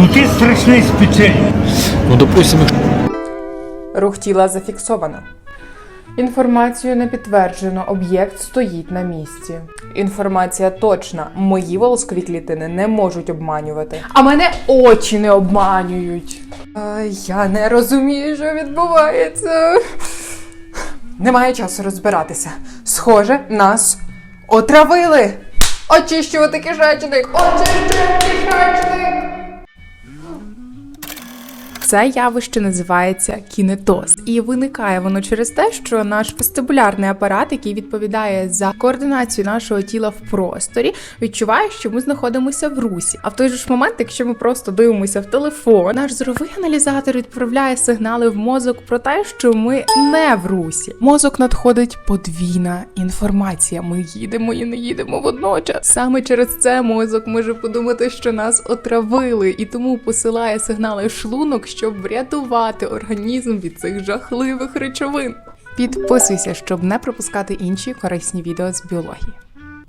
Ну ти страшний спеціаліст. Ну, допустимо, Рух тіла зафіксовано. Інформацію не підтверджено, об'єкт стоїть на місці. Інформація точна. Мої волоскові клітини не можуть обманювати. А мене очі не обманюють. А, я не розумію, що відбувається. Немає часу розбиратися. Схоже, нас отравили. Очищувати кишечник! Очищувати кишечник! Це явище називається кінетоз, і виникає воно через те, що наш вестибулярний апарат, який відповідає за координацію нашого тіла в просторі, відчуває, що ми знаходимося в русі. А в той же ж момент, якщо ми просто дивимося в телефон, наш зоровий аналізатор відправляє сигнали в мозок про те, що ми не в русі. Мозок надходить подвійна інформація. Ми їдемо і не їдемо водночас. Саме через це мозок може подумати, що нас отравили, і тому посилає сигнали шлунок, щоб врятувати організм від цих жахливих речовин. Підписуйся, щоб не пропускати інші корисні відео з біології.